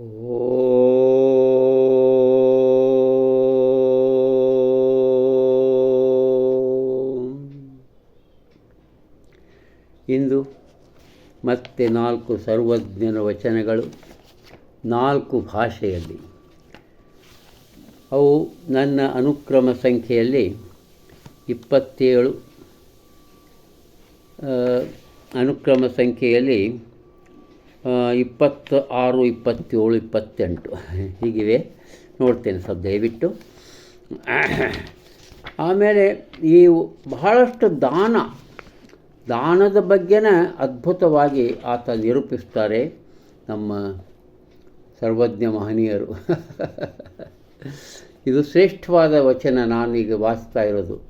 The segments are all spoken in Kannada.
ಇಂದು ಮತ್ತೆ ನಾಲ್ಕು ಸರ್ವಜ್ಞನ ವಚನಗಳು ನಾಲ್ಕು ಭಾಷೆಯಲ್ಲಿ. ಅವು ನನ್ನ ಅನುಕ್ರಮ ಸಂಖ್ಯೆಯಲ್ಲಿ ಇಪ್ಪತ್ತೇಳು ಅನುಕ್ರಮ ಸಂಖ್ಯೆಯಲ್ಲಿ ಇಪ್ಪತ್ತ ಆರು ಇಪ್ಪತ್ತೇಳು, ಇಪ್ಪತ್ತೆಂಟು. ಹೀಗಿವೆ. ನೋಡ್ತೇನೆ ಸ್ವಲ್ಪ ದಯವಿಟ್ಟು. ಆಮೇಲೆ ಈ ಬಹಳಷ್ಟು ದಾನ, ದಾನದ ಬಗ್ಗೆನ ಅದ್ಭುತವಾಗಿ ಆತ ನಿರೂಪಿಸ್ತಾರೆ ನಮ್ಮ ಸರ್ವಜ್ಞ ಮಹನೀಯರು. ಇದು ಶ್ರೇಷ್ಠವಾದ ವಚನ ನಾನೀಗ ವಾಚಿಸ್ತಾ ಇರೋದು.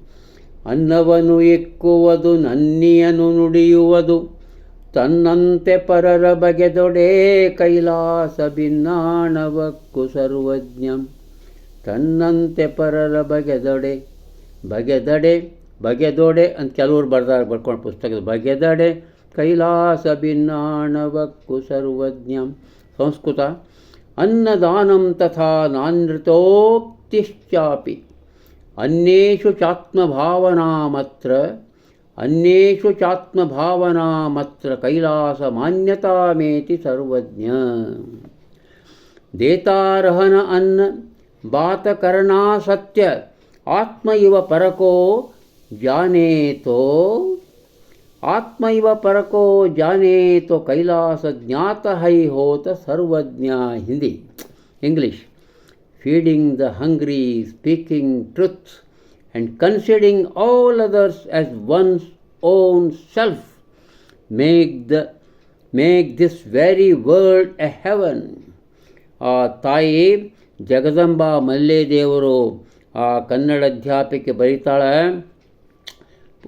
ಅನ್ನವನ್ನು ಎಕ್ಕುವುದು, ನನ್ನಿಯನು ನುಡಿಯುವುದು. ತನ್ನಂತೆ ಪರರ ಬಗೆದೊಡೆ ಕೈಲಾಸ ಭಿನ್ನಾಣವಕ್ಕು ಸರ್ವಜ್ಞಂ ತನ್ನಂತೆ ಪರರ ಬಗೆದೊಡೆ ಬಗೆದಡೆ ಬಗೆದೊಡೆ ಅಂತ ಕೆಲವರು ಬರ್ದಾರ ಬರ್ಕೊಂಡು ಪುಸ್ತಕದ ಬಗೆದಡೆ ಕೈಲಾಸ ಭಿನ್ನಾಣವಕ್ಕು ಸರ್ವಜ್ಞಂ ಸಂಸ್ಕೃತ ಅನ್ನದಾನಂ ತಥಾ ನಾನೃತೋಕ್ತಿಶ್ಚಾಪಿ ಅನ್ಯೇಷು ಚಾತ್ಮಭಾವನಾಮತ್ರ अन्येषु चात्मभावनामत्र कैलासमान्यतामेति सर्वज्ञ। देतारहन अन्न बातकरणा सत्य आत्म इव परको जाने तो आत्म इव परको जाने तो कैलास ज्ञात है होत Sarvajna Hindi English. Feeding the hungry speaking truths and considering all others as one's own self make, the make this very world a heaven ಆ ತಾಯಿ ಜಗದಂಬಾ ಮಲ್ಲೇದೇವರು ಆ ಕನ್ನಡ ಅಧ್ಯಾಪಕ್ಕೆ ಬರೀತಾಳೆ.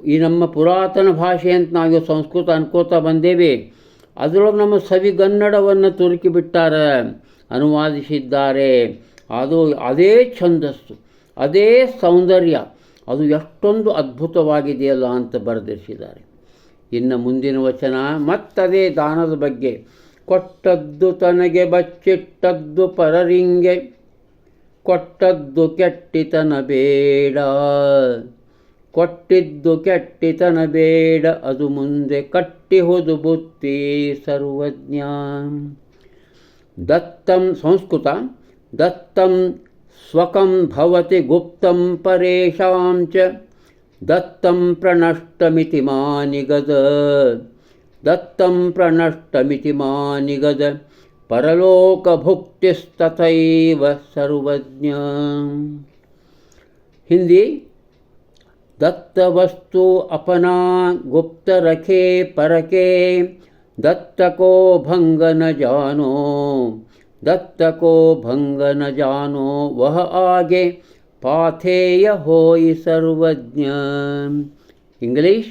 ಈ ನಮ್ಮ ಪುರಾತನ ಭಾಷೆ ಅಂತ ನಾವು ಸಂಸ್ಕೃತ ಅನ್ಕೋತಾ ಬಂದೇವೆ. ಅದರೊಳಗೆ ನಮ್ಮ ಸವಿಗನ್ನಡವನ್ನು ತುರುಕಿ ಬಿಟ್ಟಾರೆ ಅನುವಾದಿಸಿದ್ದಾರೆ. ಅದು ಅದೇ ಛಂದಸ್ಸು ಅದೇ ಸೌಂದರ್ಯ. ಅದು ಎಷ್ಟೊಂದು ಅದ್ಭುತವಾಗಿದೆಯಲ್ಲ ಅಂತ ಬರೆದಿರಿಸಿದ್ದಾರೆ. ಇನ್ನು ಮುಂದಿನ ವಚನ, ಮತ್ತದೇ ದಾನದ ಬಗ್ಗೆ. ಕೊಟ್ಟದ್ದು ತನಗೆ ಬಚ್ಚಿಟ್ಟದ್ದು ಪರರಿಂಗೆ. ಕೊಟ್ಟದ್ದು ಕೆಟ್ಟಿತನ ಬೇಡ. ಕೊಟ್ಟಿದ್ದು ಕೆಟ್ಟಿತನ ಬೇಡ, ಅದು ಮುಂದೆ ಕಟ್ಟಿಹುದು ಬುತ್ತಿ ಸರ್ವಜ್ಞ. ದತ್ತಂ ಸಂಸ್ಕೃತ, ದತ್ತಂ स्वकं भवति गुप्तं परेषां च, दत्तं प्रणष्टमिति मानिगद। दत्तं प्रणष्टमिति मानिगद, परलोकभुक्तिस्तथैव सर्वज्ञ। हिंदी दत्त वस्तु अपना गुप्त रखे परके दत्त को भंग न जानो। दत्त को भंग न जानो वह आगे पाथेय होई Sarvajna English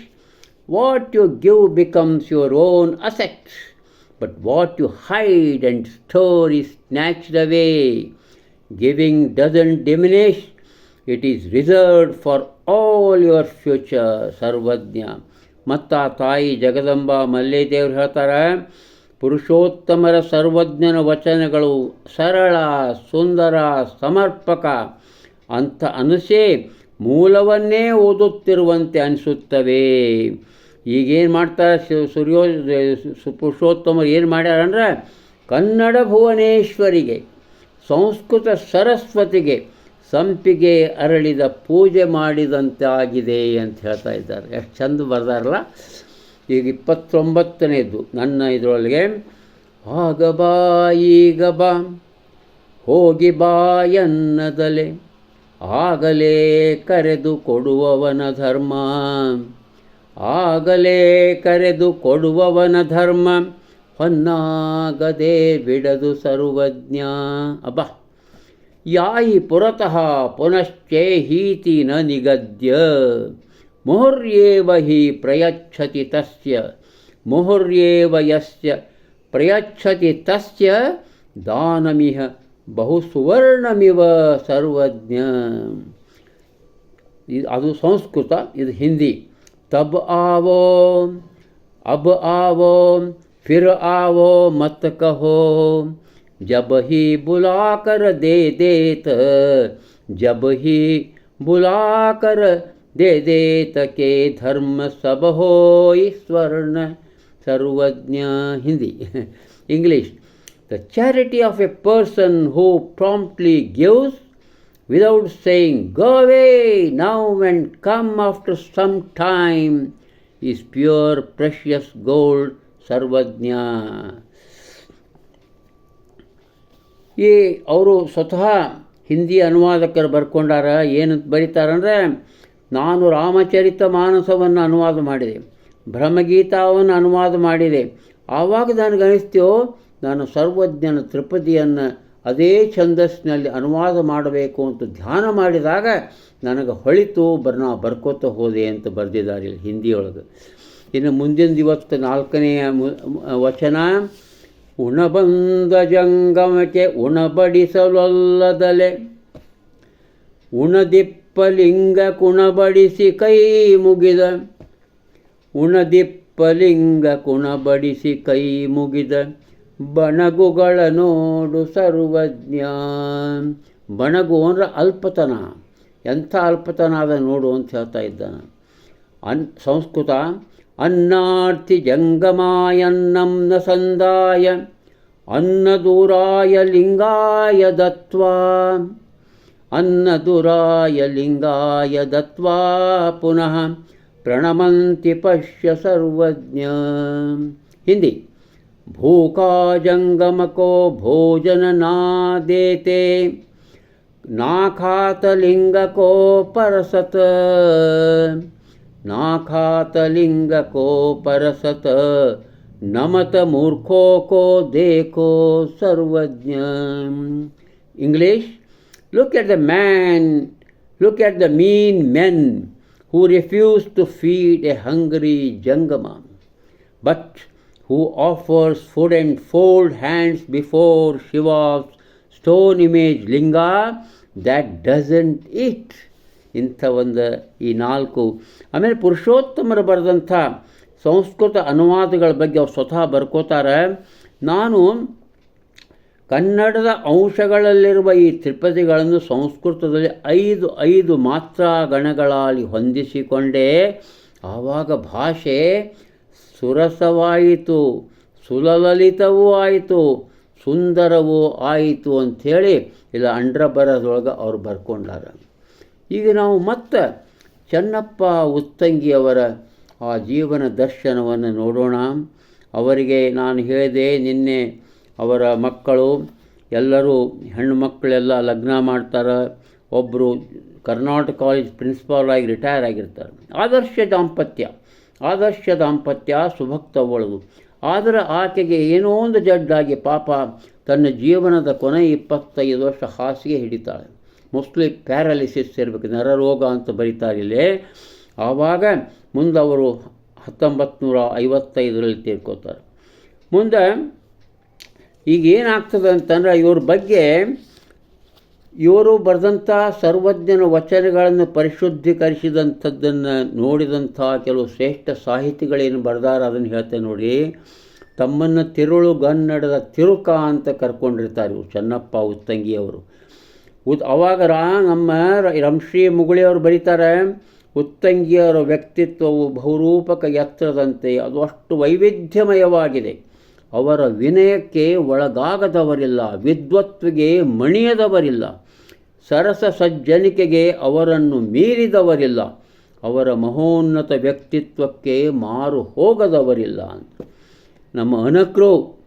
what you give becomes your own asset but what you hide and store is snatched away giving doesn't diminish it is reserved for all your future Sarvajna ಮತ್ತು ಆ ತಾಯಿ ಜಗದಂಬ ಮಲ್ಲೇದೇವ್ರು ಹೇಳ್ತಾರೆ ಪುರುಷೋತ್ತಮರ ಸರ್ವಜ್ಞನ ವಚನಗಳು ಸರಳ, ಸುಂದರ, ಸಮರ್ಪಕ. ಅಂತ ಅನಿಸೇ ಮೂಲವನ್ನೇ ಓದುತ್ತಿರುವಂತೆ ಅನಿಸುತ್ತವೆ. ಈಗೇನು ಮಾಡ್ತಾರೆ ಸೂರ್ಯೋ ಪುರುಷೋತ್ತಮರು ಏನು ಮಾಡ್ಯಾರಂದ್ರೆ ಕನ್ನಡ ಭುವನೇಶ್ವರಿಗೆ, ಸಂಸ್ಕೃತ ಸರಸ್ವತಿಗೆ ಸಂಪಿಗೆ ಅರಳಿದ ಪೂಜೆ ಮಾಡಿದಂತೆ ಆಗಿದೆ ಅಂತ ಹೇಳ್ತಾ ಇದ್ದಾರೆ. ಎಷ್ಟು ಚಂದ ಬರ್ದಾರಲ್ಲ. ಈಗ ಇಪ್ಪತ್ತೊಂಬತ್ತನೇದು. ನನ್ನ ಇದರೊಳಗೆ, ಆಗ ಬಾ, ಈಗ ಬಾ, ಹೋಗಿ ಬಾ ಎನ್ನದಲೆ. ಆಗಲೇ ಕರೆದು ಕೊಡುವವನ ಧರ್ಮ. ಆಗಲೇ ಕರೆದು ಕೊಡುವವನ ಧರ್ಮ. ಹೊನ್ನಾಗದೆ ಬಿಡದು ಸರ್ವಜ್ಞ. ಅಬ್ಬ. ಯಾಯಿ ಪುರತಃ ಪುನಶ್ಚೇಹೀತಿ ನ ನಿಗದ್ಯ. ಮುಹುರ್ಯೇವ ಹಿ ಪ್ರಯಚ್ಛತಿ ತಸ್ಯ ಮುಹುರ್ಯೇವ ಯಸ್ಯ ಪ್ರಯಚ್ಛತಿ ತಸ್ಯ ದಾನಮಿಹ ಬಹು ಸುವರ್ಣಮಿವ ಸರ್ವಜ್ಞ ಇದು ಅದು ಸಂಸ್ಕೃತ ಇದು ಹಿಂದಿ ತಬ್ ಆವೋ ಅಬ್ ಆವೋ ಫಿರ್ ಆವೋ ಮತ್ ಕಹೋ जब ही बुला कर दे देत जब ही बुला कर दे देत के धर्म सब हो स्वर्ण Sarvajna Hindi English the charity of a person who promptly gives without saying, Go away now and come after some time, is pure precious gold, Sarvajna ಈ ಅವರು ಸ್ವತಃ ಹಿಂದಿ ಅನುವಾದಕರು ಬರ್ಕೊಂಡಾರ ಏನು ಬರೀತಾರಂದ್ರೆ ನಾನು ರಾಮಚರಿತ ಮಾನಸವನ್ನು ಅನುವಾದ ಮಾಡಿದೆ. ಭ್ರಮಗೀತಾವನ್ನು ಅನುವಾದ ಮಾಡಿದೆ. ಆವಾಗ ನನಗನಿಸ್ತೀಯೋ ನಾನು ಸರ್ವಜ್ಞನ ತ್ರಿಪದಿಯನ್ನು ಅದೇ ಛಂದಸ್ಸಿನಲ್ಲಿ ಅನುವಾದ ಮಾಡಬೇಕು ಅಂತ ಧ್ಯಾನ ಮಾಡಿದಾಗ ನನಗೆ ಹೊಳಿತು ಬರ್ ನಾ ಬರ್ಕೋತ ಹೋದೆ ಅಂತ ಬರೆದಿದ್ದಾರೆ ಇಲ್ಲಿ ಹಿಂದಿಯೊಳಗೆ. ಇನ್ನು ಮುಂದಿನ ಇವತ್ತು ನಾಲ್ಕನೆಯ ವಚನ, ಉಣಬಂದ ಜಂಗಮಕ್ಕೆ ಉಣಬಡಿಸಲೊಲ್ಲದಲೆ ಉಣದಿಪ್ಪಲಿಂಗ ಕುಣಬಡಿಸಿ ಕೈ ಮುಗಿದ. ಉಣದಿಪ್ಪಲಿಂಗ ಕುಣಬಡಿಸಿ ಕೈ ಮುಗಿದ. ಬಣಗುಗಳ ನೋಡು ಸರ್ವಜ್ಞ. ಬಣಗು ಅಂದ್ರೆ ಅಲ್ಪತನ. ಎಂಥ ಅಲ್ಪತನ ಅದ ನೋಡು ಅಂತ ಹೇಳ್ತಾ ಇದ್ದಾನೆ. ಅನ್ ಸಂಸ್ಕೃತ ಅನ್ನಾರ್ಥಿ ಜಂಗಮಾಯನ್ನಂನ ಸಂದಾಯ ಅನ್ನದೂರಾಯ ಲಿಂಗಾಯ ದತ್ವಾ. अन्नदुराय लिङ्गाय दत्त्वा पुनः प्रणमन्ति पश्य सर्वज्ञ। हिंदी। भूका जङ्गमको भोजननादेते नाखातलिङ्गको परसत्। नाखातलिङ्गको परसत्। नमत मूर्खों को देखो Sarvajna. English. look at the man look at the mean men who refuse to feed a hungry jangama but who offers food and fold hands before Shiva's stone image linga that doesn't eat ಇಂಥ ಒಂದು ಈ ನಾಲ್ಕು ಆಮೇಲೆ ಪುರುಷೋತ್ತಮರು ಬರೆದಂಥ ಸಂಸ್ಕೃತ ಅನುವಾದಗಳ ಬಗ್ಗೆ ಅವ್ರು ಸ್ವತಃ ಬರ್ಕೋತಾರೆ ನಾನು ಕನ್ನಡದ ಅಂಶಗಳಲ್ಲಿರುವ ಈ ತ್ರಿಪದಿಗಳನ್ನು ಸಂಸ್ಕೃತದಲ್ಲಿ ಐದು ಐದು ಮಾತ್ರ ಗಣಗಳಲ್ಲಿ ಹೊಂದಿಸಿಕೊಂಡೇ ಆವಾಗ ಭಾಷೆ ಸುರಸವಾಯಿತು, ಸುಲಲಿತವೂ ಆಯಿತು, ಸುಂದರವೂ ಆಯಿತು ಅಂಥೇಳಿ ಇಲ್ಲ ಅಂಡ್ರಬರದೊಳಗೆ ಅವರು ಬರ್ಕೊಂಡಾರ. ಈಗ ನಾವು ಮತ್ತೆ ಚೆನ್ನಪ್ಪ ಉತ್ತಂಗಿಯವರ ಆ ಜೀವನ ದರ್ಶನವನ್ನು ನೋಡೋಣ. ಅವರಿಗೆ ನಾನು ಹೇಳಿದೆ, ನಿನ್ನೆ ಅವರ ಮಕ್ಕಳು, ಎಲ್ಲರೂ ಹೆಣ್ಣು ಮಕ್ಕಳೆಲ್ಲ ಲಗ್ನ ಮಾಡ್ತಾರೆ. ಒಬ್ಬರು ಕರ್ನಾಟಕ ಕಾಲೇಜ್ ಪ್ರಿನ್ಸಿಪಾಲ್ ಆಗಿ ರಿಟೈರ್ ಆಗಿರ್ತಾರೆ. ಆದರ್ಶ ದಾಂಪತ್ಯ. ಆದರ್ಶ ದಾಂಪತ್ಯ ಸುಭಕ್ತವಳದು ಆದರೆ ಆಕೆಗೆ ಏನೋ ಒಂದು ಜಡ್ಡಾಗಿ ಪಾಪ ತನ್ನ ಜೀವನದ ಕೊನೆ ಇಪ್ಪತ್ತೈದು ವರ್ಷ ಹಾಸಿಗೆ ಹಿಡಿತಾಳೆ. ಮೋಸ್ಟ್ಲಿ ಪ್ಯಾರಾಲಿಸಿಸ್ ಇರಬೇಕು. ನರರೋಗ ಅಂತ ಬರೀತಾರಿಲ್ಲೇ ಆವಾಗ ಮುಂದೆ ಅವರು ಹತ್ತೊಂಬತ್ತು ನೂರ ಐವತ್ತೈದರಲ್ಲಿ ತೀರ್ಕೋತಾರೆ ಮುಂದೆ ಈಗ ಏನಾಗ್ತದೆ ಅಂತಂದ್ರೆ ಇವ್ರ ಬಗ್ಗೆ ಇವರು ಬರೆದಂಥ ಸರ್ವಜ್ಞನ ವಚನಗಳನ್ನು ಪರಿಶುದ್ಧೀಕರಿಸಿದಂಥದ್ದನ್ನು ನೋಡಿದಂಥ ಕೆಲವು ಶ್ರೇಷ್ಠ ಸಾಹಿತಿಗಳೇನು ಬರೆದಾರ ಅದನ್ನು ಹೇಳ್ತೇನೆ ನೋಡಿ. ತಮ್ಮನ್ನು ತಿರುಳು ಗನ್ನಡದ ತಿರುಕ ಅಂತ ಕರ್ಕೊಂಡಿರ್ತಾರೆ ಇವರು ಚೆನ್ನಪ್ಪ ಉತ್ತಂಗಿಯವರು ಉತ್ ಅವಾಗ ರಾ ನಮ್ಮ ರಂಶ್ರೀ ಮುಗುಳಿಯವರು ಬರೀತಾರೆ ಉತ್ತಂಗಿಯವರ ವ್ಯಕ್ತಿತ್ವವು ಬಹುರೂಪಕ ಎತ್ತರದಂತೆ ಅದು ಅಷ್ಟು ವೈವಿಧ್ಯಮಯವಾಗಿದೆ. ಅವರ ವಿನಯಕ್ಕೆ ಒಳಗಾಗದವರಿಲ್ಲ ವಿದ್ವತ್ವಿಗೆ ಮಣಿಯದವರಿಲ್ಲ, ಸರಸ ಸಜ್ಜನಿಕೆಗೆ ಅವರನ್ನು ಮೀರಿದವರಿಲ್ಲ, ಅವರ ಮಹೋನ್ನತ ವ್ಯಕ್ತಿತ್ವಕ್ಕೆ ಮಾರು ಹೋಗದವರಿಲ್ಲ. ನಮ್ಮ ಅನಕ್ರು,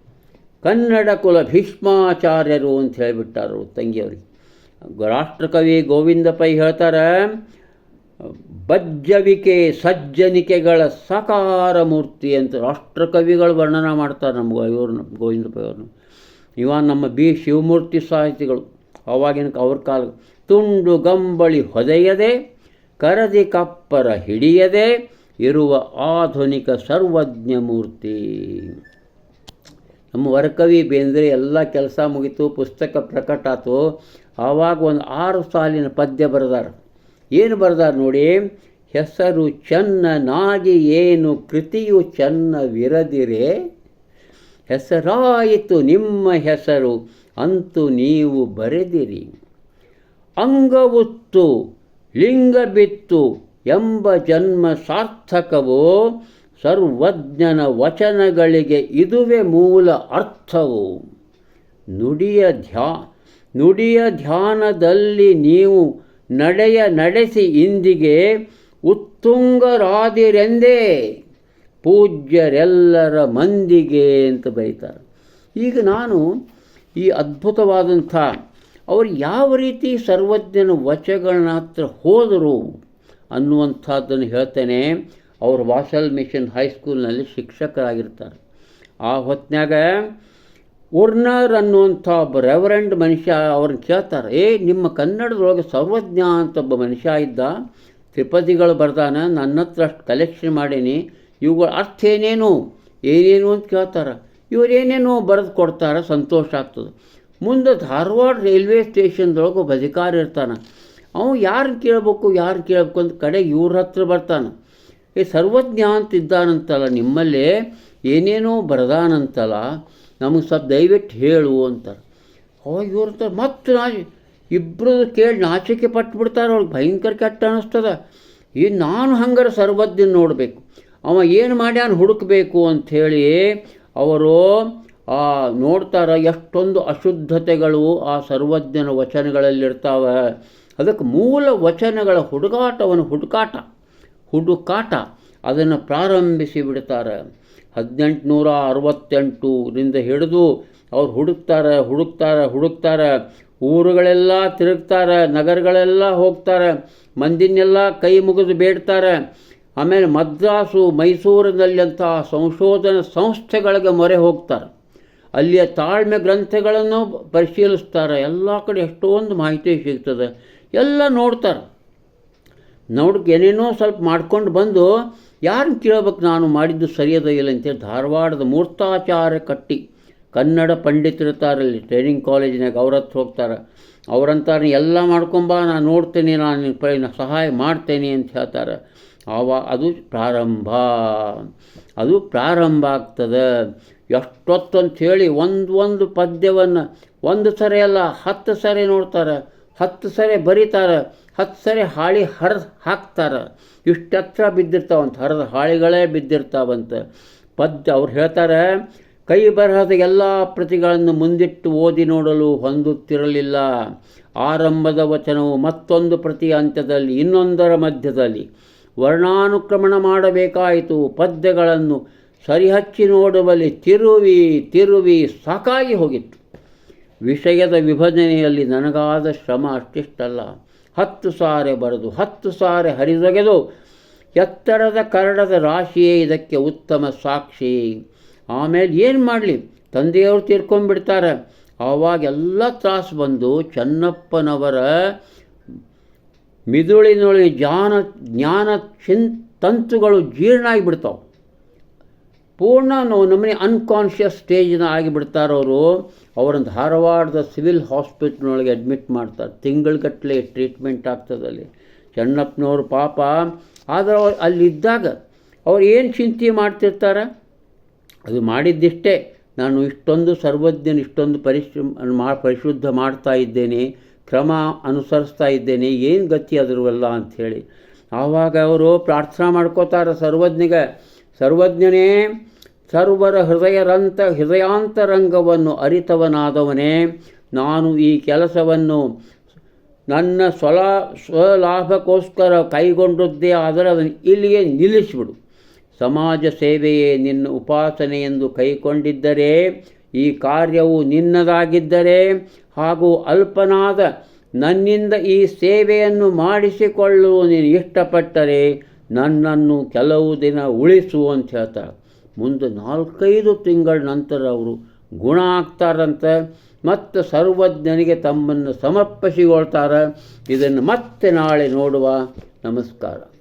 ಕನ್ನಡ ಕುಲ ಭೀಷ್ಮಾಚಾರ್ಯರು ಅಂತ ಹೇಳಿಬಿಟ್ಟಾರು ತಂಗಿಯವ್ರಿಗೆ. ರಾಷ್ಟ್ರಕವಿ ಗೋವಿಂದ ಪೈ ಹೇಳ್ತಾರೆ ಬಜ್ಜವಿಕೆ ಸಜ್ಜನಿಕೆಗಳ ಸಕಾರ ಮೂರ್ತಿ ಅಂತ ರಾಷ್ಟ್ರಕವಿಗಳು ವರ್ಣನ ಮಾಡ್ತಾರೆ ನಮ್ಮ ಇವರು ಗೋವಿಂದ ಪೈ ಅವ್ರನ್ನ ಇವ ನಮ್ಮ ಬಿ ಶಿವಮೂರ್ತಿ ಸಾಹಿತಿಗಳು. ಅವಾಗಿನ ಅವ್ರ ಕಾಲ ತುಂಡು ಗಂಬಳಿ ಹೊದೆಯದೆ, ಕರದಿ ಕಪ್ಪರ ಹಿಡಿಯದೆ, ಇರುವ ಆಧುನಿಕ ಸರ್ವಜ್ಞ ಮೂರ್ತಿ. ನಮ್ಮ ವರಕವಿ ಬೇಂದ್ರೆ ಎಲ್ಲ ಕೆಲಸ ಮುಗಿತು, ಪುಸ್ತಕ ಪ್ರಕಟ ಆತು. ಆವಾಗ ಒಂದು ಆರು ಸಾಲಿನ ಪದ್ಯ ಬರೆದಾರ. ಏನು ಬರೆದಾರ ನೋಡಿ? ಹೆಸರು ಚೆನ್ನನಾಗಿ ಏನು ಕೃತಿಯು ಚೆನ್ನವಿರದಿರೆ? ಹೆಸರಾಯಿತು ನಿಮ್ಮ ಹೆಸರು, ಅಂತೂ ನೀವು ಬರೆದಿರಿ. ಅಂಗವುತ್ತು ಲಿಂಗ ಬಿತ್ತು ಎಂಬ ಜನ್ಮ ಸಾರ್ಥಕವು? ಸರ್ವಜ್ಞನ ವಚನಗಳಿಗೆ ಇದುವೇ ಮೂಲ ಅರ್ಥವು? ನುಡಿಯ ಧ್ಯಾ, ನುಡಿಯ ಧ್ಯಾನದಲ್ಲಿ ನೀವು ನಡೆಯ ನಡೆಸಿ ಇಂದಿಗೆ ಉತ್ತುಂಗರಾದಿರೆಂದೇ ಪೂಜ್ಯರೆಲ್ಲರ ಮಂದಿಗೆ ಅಂತ ಬರೀತಾರೆ. ಈಗ ನಾನು ಈ ಅದ್ಭುತವಾದಂಥ ಅವರು ಯಾವ ರೀತಿ ಸರ್ವಜ್ಞನ ವಚಗಳನ್ನ ಹತ್ರ ಹೋದರು ಅನ್ನುವಂಥದ್ದನ್ನು ಹೇಳ್ತೇನೆ. ಅವರು ವಾಸಲ್ ಮಿಷನ್ ಹೈಸ್ಕೂಲ್ನಲ್ಲಿ ಶಿಕ್ಷಕರಾಗಿರ್ತಾರೆ. ಆ ಹೊತ್ತಿನಾಗ ಉರ್ನರ್ ಅನ್ನುವಂಥ ಒಬ್ಬ ರೆವರೆಂಡ್ ಮನುಷ್ಯ ಅವ್ರನ್ನ ಕೇಳ್ತಾರೆ, ಏ, ನಿಮ್ಮ ಕನ್ನಡದೊಳಗೆ ಸರ್ವಜ್ಞ ಅಂತ ಒಬ್ಬ ಮನುಷ್ಯ ಇದ್ದ ತ್ರಿಪದಿಗಳು ಬರ್ದಾನ, ನನ್ನ ಹತ್ರ ಅಷ್ಟು ಕಲೆಕ್ಷನ್ ಮಾಡೀನಿ, ಇವುಗಳ ಅರ್ಥ ಏನೇನು ಏನೇನು ಅಂತ ಕೇಳ್ತಾರೆ. ಇವ್ರು ಏನೇನೋ ಬರೆದು ಕೊಡ್ತಾರೆ, ಸಂತೋಷ ಆಗ್ತದೆ. ಮುಂದೆ ಧಾರವಾಡ ರೈಲ್ವೆ ಸ್ಟೇಷನ್ದೊಳಗೆ ಒಬ್ಬ ಅಧಿಕಾರಿ ಇರ್ತಾನೆ. ಅವನು ಯಾರನ್ನ ಕೇಳಬೇಕು ಯಾರು ಕೇಳಬೇಕು ಅಂತ ಕಡೆ ಇವ್ರ ಹತ್ರ ಬರ್ತಾನೆ. ಈ ಸರ್ವಜ್ಞ ಅಂತ ಇದ್ದಾನಂತಲ್ಲ, ನಿಮ್ಮಲ್ಲೇ ಏನೇನೋ ಬರದಾನಂತಲ್ಲ ನಮಗೆ ಸ್ವಲ್ಪ ದಯವಿಟ್ಟು ಹೇಳು ಅಂತಾರೆ. ಅವಾಗ ಇವ್ರ ಮತ್ತು ನಾ ಇಬ್ಬರು ಕೇಳಿ ನಾಚಿಕೆ ಪಟ್ಟು ಬಿಡ್ತಾರೆ ಅವ್ಳಿಗೆ ಭಯಂಕರ ಕೆಟ್ಟ ಅನ್ನಿಸ್ತದ ಈ ನಾನು ಹಂಗಾರೆ ಸರ್ವಜ್ಞನ ನೋಡಬೇಕು. ಅವ ಏನು ಮಾಡ್ಯಾನ ಹುಡುಕಬೇಕು ಅಂಥೇಳಿ ಅವರು, ಆ, ನೋಡ್ತಾರ ಎಷ್ಟೊಂದು ಅಶುದ್ಧತೆಗಳು ಆ ಸರ್ವಜ್ಞನ ವಚನಗಳಲ್ಲಿರ್ತಾವೆ. ಅದಕ್ಕೆ ಮೂಲ ವಚನಗಳ ಹುಡುಗಾಟವನ್ನು ಹುಡುಕಾಟ ಹುಡುಕಾಟ, ಅದನ್ನು ಪ್ರಾರಂಭಿಸಿ ಬಿಡ್ತಾರೆ. ಹದಿನೆಂಟುನೂರ ಅರವತ್ತೆಂಟರಿಂದ ಹಿಡಿದು ಅವ್ರು ಹುಡುಕ್ತಾರೆ ಹುಡುಕ್ತಾರೆ ಹುಡುಕ್ತಾರೆ. ಊರುಗಳೆಲ್ಲ ತಿರುಗ್ತಾರೆ, ನಗರಗಳೆಲ್ಲ ಹೋಗ್ತಾರೆ. ಮಂದಿನೆಲ್ಲ ಕೈ ಮುಗಿದು ಬೇಡ್ತಾರೆ. ಆಮೇಲೆ ಮದ್ರಾಸು ಮೈಸೂರಿನಲ್ಲಿಂತಹ ಸಂಶೋಧನಾ ಸಂಸ್ಥೆಗಳಿಗೆ ಮೊರೆ ಹೋಗ್ತಾರೆ. ಅಲ್ಲಿಯ ತಾಳ್ಮೆ ಗ್ರಂಥಗಳನ್ನು ಪರಿಶೀಲಿಸ್ತಾರೆ. ಎಲ್ಲ ಕಡೆ ಎಷ್ಟೊಂದು ಮಾಹಿತಿ ಸಿಗ್ತದೆ. ಎಲ್ಲ ನೋಡ್ತಾರೆ. ನೋಡಕ್ಕೆ ಏನೇನೋ ಸ್ವಲ್ಪ ಮಾಡ್ಕೊಂಡು ಬಂದು ಯಾರನ್ನ ಕೇಳಬೇಕು ನಾನು ಮಾಡಿದ್ದು ಸರಿಯದ ಇಲ್ಲ ಅಂತೇಳಿ ಧಾರವಾಡದ ಮೂರ್ತಾಚಾರ ಕಟ್ಟಿ ಕನ್ನಡ ಪಂಡಿತರಿರ್ತಾರಲ್ಲಿ ಟ್ರೈನಿಂಗ್ ಕಾಲೇಜಿನಾಗ ಅವ್ರ ಹತ್ರ ಹೋಗ್ತಾರೆ. ಅವ್ರಂತಾರೆ ಎಲ್ಲ ಮಾಡ್ಕೊಂಬ ನಾನು ನೋಡ್ತೇನೆ, ನಾನು ಪ ಸಹಾಯ ಮಾಡ್ತೇನೆ ಅಂತ ಹೇಳ್ತಾರೆ. ಆವ, ಅದು ಪ್ರಾರಂಭ. ಅದು ಪ್ರಾರಂಭ ಆಗ್ತದೆ. ಎಷ್ಟೊತ್ತು ಹೇಳಿ ಒಂದು ಒಂದು ಪದ್ಯವನ್ನು, ಒಂದು ಸರಿ ಅಲ್ಲ, ಹತ್ತು ಸರಿ ನೋಡ್ತಾರೆ. ಹತ್ತು ಸರಿ ಬರೀತಾರೆ, ಹತ್ತು ಸರಿ ಹಾಳಿ ಹರಿದು ಹಾಕ್ತಾರೆ. ಇಷ್ಟು ಹತ್ರ ಬಿದ್ದಿರ್ತಾವಂತ, ಹರಿದು ಹಾಳಿಗಳೇ ಬಿದ್ದಿರ್ತಾವಂತ. ಪದ್ಯ ಅವ್ರು ಹೇಳ್ತಾರೆ, ಕೈ ಬರಹದ ಎಲ್ಲ ಪ್ರತಿಗಳನ್ನು ಮುಂದಿಟ್ಟು ಓದಿ ನೋಡಲು ಹೊಂದುತ್ತಿರಲಿಲ್ಲ. ಆರಂಭದ ವಚನವು ಮತ್ತೊಂದು ಪ್ರತಿ ಅಂತ್ಯದಲ್ಲಿ ಇನ್ನೊಂದರ ಮಧ್ಯದಲ್ಲಿ. ವರ್ಣಾನುಕ್ರಮಣ ಮಾಡಬೇಕಾಯಿತು, ಪದ್ಯಗಳನ್ನು ಸರಿಹಚ್ಚಿ ನೋಡುವಲ್ಲಿ ತಿರುವಿ ತಿರುವಿ ಸಾಕಾಗಿ ಹೋಗಿತ್ತು. ವಿಷಯದ ವಿಭಜನೆಯಲ್ಲಿ ನನಗಾದ ಶ್ರಮ ಅಷ್ಟಿಷ್ಟಲ್ಲ. ಹತ್ತು ಸಾರೆ ಬರೆದು, ಹತ್ತು ಸಾರೆ ಹರಿದೊಗೆದು, ಎತ್ತರದ ಕರಡದ ರಾಶಿಯೇ ಇದಕ್ಕೆ ಉತ್ತಮ ಸಾಕ್ಷಿ. ಆಮೇಲೆ ಏನು ಮಾಡಲಿ? ತಂದೆಯವರು ತೀರ್ಕೊಂಡ್ಬಿಡ್ತಾರೆ. ಆವಾಗೆಲ್ಲ ತ್ರಾಸು ಬಂದು ಚೆನ್ನಪ್ಪನವರ ಮಿದುಳಿನೊಳಿ ಜಾನ, ಜ್ಞಾನ ಚಿನ್, ತಂತುಗಳು ಜೀರ್ಣ ಆಗಿಬಿಡ್ತಾವೆ ಪೂರ್ಣ ನಾವು ನಮ್ಮನೆ ಅನ್ಕಾನ್ಷಿಯಸ್ ಸ್ಟೇಜ್ನ ಆಗಿಬಿಡ್ತಾರವರು ಅವರನ್ನು ಧಾರವಾಡದ ಸಿವಿಲ್ ಹಾಸ್ಪಿಟ್ಲ್ನೊಳಗೆ ಅಡ್ಮಿಟ್ ಮಾಡ್ತಾರೆ. ತಿಂಗಳುಗಟ್ಟಲೆ ಟ್ರೀಟ್ಮೆಂಟ್ ಆಗ್ತದೆ ಅಲ್ಲಿ. ಚೆನ್ನಪ್ಪನವ್ರ ಪಾಪ, ಆದರೆ ಅವ್ರು ಅಲ್ಲಿದ್ದಾಗ ಅವ್ರು ಏನು ಚಿಂತೆ ಮಾಡ್ತಿರ್ತಾರೆ? ಅದು ಮಾಡಿದ್ದಿಷ್ಟೇ. ನಾನು ಇಷ್ಟೊಂದು ಸರ್ವಜ್ಞನ ಇಷ್ಟೊಂದು ಪರಿಶ್ರಮ, ಮಾ, ಪರಿಶುದ್ಧ ಮಾಡ್ತಾ ಇದ್ದೇನೆ, ಕ್ರಮ ಅನುಸರಿಸ್ತಾ ಇದ್ದೇನೆ, ಏನು ಗತಿ ಅದರವಲ್ಲ ಅಂಥೇಳಿ. ಆವಾಗ ಅವರು ಪ್ರಾರ್ಥನಾ ಮಾಡ್ಕೋತಾರೆ ಸರ್ವಜ್ಞಗೆ. ಸರ್ವಜ್ಞನೇ ಸರ್ವರ ಹೃದಯರಂತ ಹೃದಯಾಂತರಂಗವನ್ನು ಅರಿತವನಾದವನೇ, ನಾನು ಈ ಕೆಲಸವನ್ನು ನನ್ನ ಸ್ವಲಾ, ಸ್ವಲಾಭಕ್ಕೋಸ್ಕರ ಕೈಗೊಂಡದ್ದೇ ಆದರೆ ಅದನ್ನು ಇಲ್ಲಿಗೆ ನಿಲ್ಲಿಸಿಬಿಡು. ಸಮಾಜ ಸೇವೆಯೇ ನಿನ್ನ ಉಪಾಸನೆ ಎಂದು ಕೈಕೊಂಡಿದ್ದರೆ, ಈ ಕಾರ್ಯವು ನಿನ್ನದಾಗಿದ್ದರೆ ಹಾಗೂ ಅಲ್ಪನಾದ ನನ್ನಿಂದ ಈ ಸೇವೆಯನ್ನು ಮಾಡಿಸಿಕೊಳ್ಳಲು ನೀನು ಇಷ್ಟಪಟ್ಟರೆ ನನ್ನನ್ನು ಕೆಲವು ದಿನ ಉಳಿಸು ಅಂತ ಹೇಳ್ತಾರೆ ಮುಂದೆ ನಾಲ್ಕೈದು ತಿಂಗಳ ನಂತರ ಅವರು ಗುಣ ಆಗ್ತಾರಂತೆ, ಮತ್ತು ಸರ್ವಜ್ಞನಿಗೆ ತಮ್ಮನ್ನು ಸಮರ್ಪಿಸಿಕೊಳ್ತಾರೆ. ಇದನ್ನು ಮತ್ತೆ ನಾಳೆ ನೋಡುವ ನಮಸ್ಕಾರ.